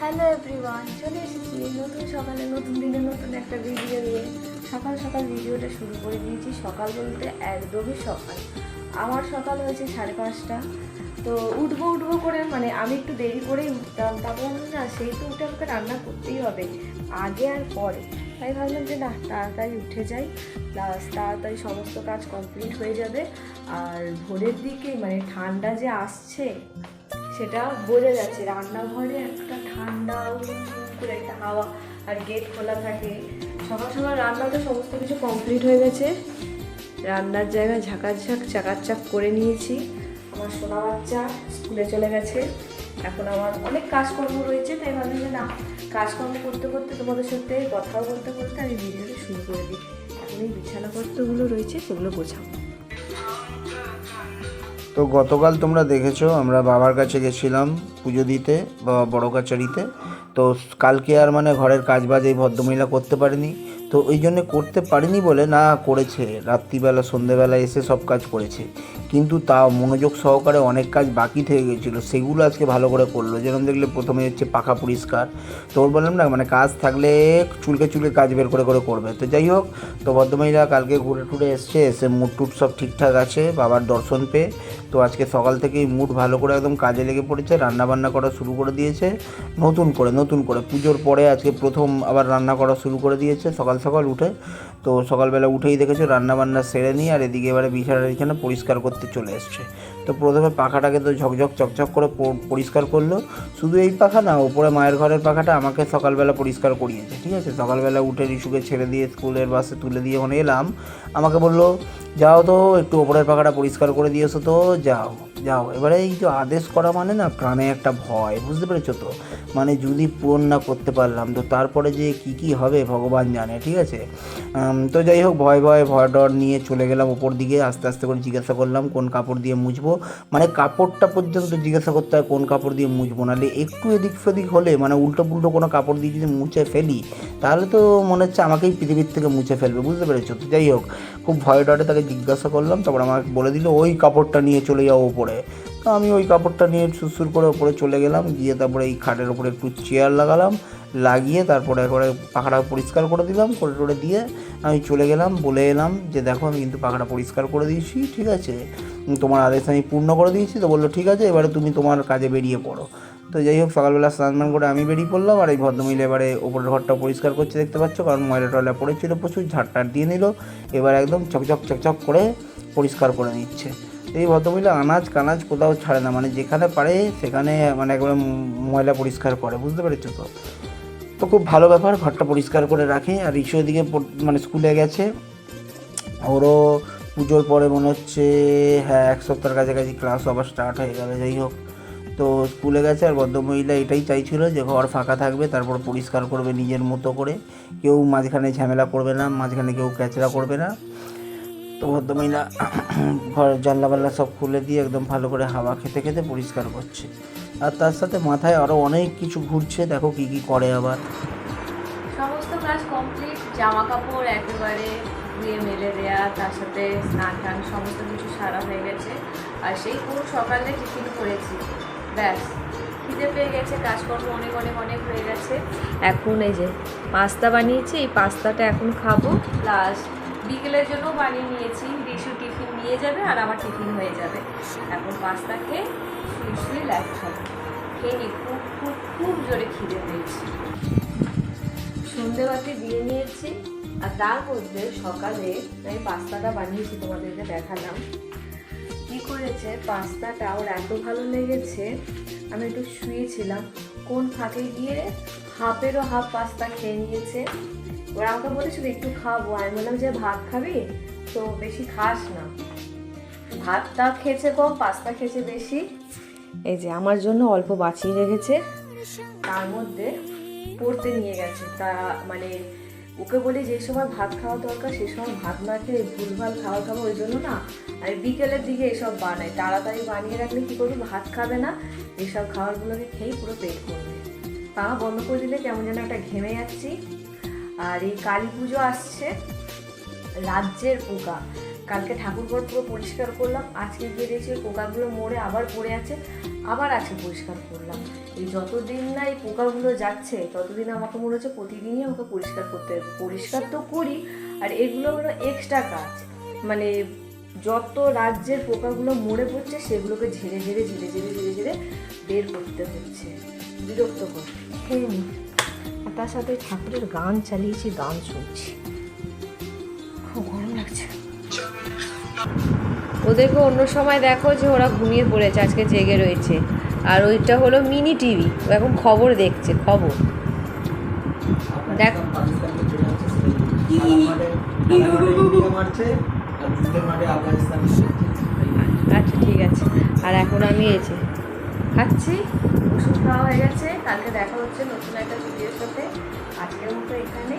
Hello everyone চলে এসেছি নতুন সকালে, নতুন দিনে নতুন একটা ভিডিও নিয়ে। সকাল সকাল ভিডিওটা শুরু করে দিয়েছি সকাল বলতে একদমই সকাল। আমার সকাল হয়েছে সাড়ে পাঁচটা। তো উঠবো উঠবো করে মানে আমি একটু দেরি করেই উঠতাম তারপর না সেই তো উঠে আমাকে রান্না করতেই হবে, আগে আর পরে। তাই ভাবলাম যে, না, তাড়াতাড়ি উঠে যাই প্লাস তাড়াতাড়ি সমস্ত কাজ কমপ্লিট হয়ে যাবে। আর ভোরের দিকে মানে ঠান্ডা যে আসছে সেটা বোঝা যাচ্ছে। রান্নাঘরে একটা ঠান্ডা করে একটা হাওয়া আর গেট খোলা থাকে। সকাল সকাল রান্না তো সমস্ত কিছু কমপ্লিট হয়ে গেছে। রান্নার জায়গায় ঝাঁকাঝাঁক, চাকাচাক করে নিয়েছি। আমার সোনা বাচ্চা স্কুলে চলে গেছে। এখন আমার অনেক কাজকর্ম রয়েছে, তাই ভাবলাম যে না, কাজকর্ম করতে করতে তোমাদের সাথে কথাও বলতে বলতে আমি ভিডিওটা শুরু করে দিই। এখন এই বিছানাপত্রগুলো রয়েছে, সেগুলো গোছাবো। তো গতকাল তোমরা দেখেছ, আমরা বাবার কাছে গেছিলাম পুজো দিতে, বা বড় কাচারিতে। তো কালকে আর মানে ঘরের কাজ বাজ এই ভদ্রমহিলা করতে পারেনি। তো ওই জন্য করতে পারিনি বলে না করেছে। রাত্রিবেলা, সন্ধেবেলা এসে সব কাজ করেছে। কিন্তু তাও মনোযোগ সহকারে অনেক কাজ বাকি থেকে গেছিল। সেগুলো আজকে ভালো করে করল। যেরকম দেখলে প্রথমে হচ্ছে পাখা পরিষ্কার। তো ওর বললাম না মানে কাজ থাকলে চুলকে চুলকে কাজ বের করে করে করবে। তো যাই হোক, তো ভদ্রমহিলা কালকে ঘুরে টুরে এসছে, এসে মুড টুট সব ঠিকঠাক আছে, বাবার দর্শন পেয়ে। তো আজকে সকাল থেকেই মুড ভালো করে একদম কাজে লেগে পড়েছে, রান্না বান্না করা শুরু করে দিয়েছে। নতুন করে নতুন করে। পুজোর পরে আজকে প্রথম আবার রান্না করা শুরু করে দিয়েছে। সকাল সকাল উঠে। তো সকালবেলা উঠেই দেখেছ রান্না বান্না সেরে নিয়ে আর এদিকে এবারে বিছানার এখানে পরিষ্কার করতে চলে এসছে। তো প্রথমে পাখাটাকে তো ঝকঝক, চকচক করে পরিষ্কার করল। শুধু এই পাখা না, ওপরে মায়ের ঘরের পাখাটা আমাকে সকালবেলা পরিষ্কার করিয়েছে, ঠিক আছে? সকালবেলা উঠে রিশুকে ছেড়ে দিয়ে স্কুলের বাসে তুলে দিয়ে ওখানে এলাম। আমাকে বলল, যাও তো, একটু ওপরের পাখাটা পরিষ্কার করে দিয়েছ তো, যাও। যাও, এবারে এই যে আদেশ করা মানে না প্রাণে একটা ভয়, বুঝতে পেরেছ তো? মানে যদি পূরণ না করতে পারলাম, তো তারপরে যে কি কি হবে ভগবান জানে, ঠিক আছে? তো যাই হোক, ভয় ভয় ভয় ডর নিয়ে চলে গেলাম ওপর দিকে, আস্তে আস্তে করে জিজ্ঞাসা করলাম, কোন কাপড় দিয়ে মুছবো? মানে কাপড়টা পর্যন্ত জিজ্ঞাসা করতে হয়, কোন কাপড় দিয়ে মুছবো? নাহলে একটু এদিক সেদিক হলে মানে উল্টো পুল্টো কোনো কাপড় দিয়ে যদি মুছে ফেলি, তাহলে তো মনে হচ্ছে আমাকেই পৃথিবীর থেকে মুছে ফেলবে, বুঝতে পেরেছ? তো যাই হোক খুব ভয় ডরে তাকে জিজ্ঞাসা করলাম, তারপর আমাকে বলে দিল, ওই কাপড়টা নিয়ে চলে যাও ওপরে। তো আমি ওই কাপড়টা নিয়ে সুসুর করে ওপরে চলে গেলাম, গিয়ে তারপরে এই খাটের ওপরে একটু চেয়ার লাগালাম, লাগিয়ে তারপরে একবারে পাখাটা পরিষ্কার করে দিলাম, করে টরে দিয়ে আমি চলে গেলাম, বলে এলাম যে, দেখো, আমি কিন্তু পাখাটা পরিষ্কার করে দিয়েছি, ঠিক আছে? তোমার আদেশ আমি পূর্ণ করে দিয়েছি। তো বলল, ঠিক আছে, এবারে তুমি তোমার কাজে বেরিয়ে পড়ো। তো যাই হোক, সকালবেলা স্নান করে আমি বেরিয়ে পড়লাম আর এই ভদ্রমহিলা এবারে ওপরের ঘরটা পরিষ্কার করছে দেখতে পাচ্ছ, কারণ ময়লা টয়লা পড়েছিল প্রচুর, ঝাড়টার দিয়ে নিল, এবার একদম চকচক চকচক করে পরিষ্কার করে নিচ্ছে। এই ভদ্রমহিলা আনাজ কানাজ কোথাও ছাড়ে না মানে যেখানে পারে সেখানে মানে একবারে ময়লা পরিষ্কার করে, বুঝতে পেরেছ তো? তো খুব ভালো ব্যাপার, ঘরটা পরিষ্কার করে রাখে, আর এদিকে পড়- মানে স্কুলে গেছে। ওরও পুজোর পরে মনে হচ্ছে হ্যাঁ এক সপ্তাহের কাছাকাছি ক্লাস আবার স্টার্ট হয়ে গেল, যাই হোক। তো স্কুলে গেছে আর ভদ্রমহিলা এটাই চাইছিল যে ঘর ফাঁকা থাকবে, তারপর পরিষ্কার করবে নিজের মতো করে। কেউ মাঝখানে ঝামেলা করবে না, মাঝখানে কেউ ক্যাচড়া করবে না। তো ভদ্রমহিলা ঘরের জানলা বাল্লা সব খুলে দিয়ে একদম ভালো করে হাওয়া খেতে খেতে পরিষ্কার করছে। আর তার সাথে মাথায় আরও অনেক কিছু ঘুরছে, দেখো কী কী করে আবার। সমস্ত কমপ্লিট জামা কাপড় একেবারে ধুয়ে মেলে দেয়া, তার সাথে স্নান টান, সমস্ত কিছু সারা হয়ে গেছে। আর সেই পুরো সকালে টিফিন করেছি। ব্যাস, খিদে পেয়ে গেছে, কাজকর্ম অনেক অনেক অনেক হয়ে গেছে। এখন এই যে পাস্তা বানিয়েছি, এই পাস্তাটা এখন খাব। প্লাস বিকেলের জন্য বানিয়ে নিয়েছি রিশু টিফিন নিয়ে যাবে আর আমার টিফিন হয়ে যাবে। এখন পাস্তা খেয়ে শুয়ে শুয়ে খাব খেয়ে খুব খুব খুব জোরে খিদে পেয়েছি। সন্ধেবাতি দিয়ে নিয়েছি, আর তার মধ্যে সকালে আমি পাস্তাটা বানিয়েছি তোমাদেরকে দেখালাম করেছে, পাস্তাটা ওর এত ভালো লেগেছে, আমি একটু শুয়েছিলাম। কোন ফাঁকে গিয়ে হাফেরও হাফ পাস্তা খেয়ে নিয়েছে। ওরা আমাকে বলেছিল একটু খাব। আমি বললাম, যে ভাত খাবি? তো বেশি খাস না। ভাতটা খেয়েছে কম, পাস্তা খেয়েছে বেশি। এই যে, আমার জন্য অল্প বাঁচিয়ে রেখেছে। তার মধ্যে পড়তে নিয়ে গেছে। তা মানে ওকে বলি যে সময় ভাত খাওয়া দরকার, সে সময় ভাত না খেয়ে ভুলভাল খাওয়া খাব ওই জন্য না, আর বিকেলের দিকে এসব বানাই। তাড়াতাড়ি বানিয়ে রাখলে কী করবি? ভাত খাবে না এইসব খাবারগুলোকে খেয়েই পুরো পেট করবে পা বন্ধ করে দিলে কেমন যেন একটা ঘেমে যাচ্ছি। আর এই কালী পুজো আসছে, রাজ্যের পোকা। কালকে ঠাকুরঘর পুরো পরিষ্কার করলাম আজকে গিয়ে দেখছি পোকাগুলো মরে আবার পড়ে আছে, আবার আজকে পরিষ্কার করলাম। এই যতদিন না এই পোকাগুলো যাচ্ছে, ততদিন আমাকে মনে হচ্ছে প্রতিদিনই আমাকে পরিষ্কার করতে হবে। পরিষ্কার তো করি, আর এগুলো হলো এক্সট্রা কাজ। মানে যত রাজ্যের পোকাগুলো মরে পড়ছে, সেগুলোকে ঝেড়ে ঝেড়ে ঝেড়ে ঝেড়ে ঝেড়ে ঝেড়ে বের করতে হচ্ছে। বিরক্ত খেয়ে আর তার সাথে ঠাকুরের গান চালিয়েছি, গান শুনছি। ওদেরকে অন্য সময় দেখো যে ওরা ঘুমিয়ে পড়েছে, আজকে জেগে রয়েছে। আর ওইটা হলো মিনি টিভি, ও এখন খবর দেখছে, খবর। দেখ। আচ্ছা ঠিক আছে। আর এখন আমি এসে খাচ্ছি। ওষুধ খাওয়া হয়ে গেছে, কালকে দেখা হচ্ছে নতুন একটা ভিডিওর সাথে। আজকের মতো এখানে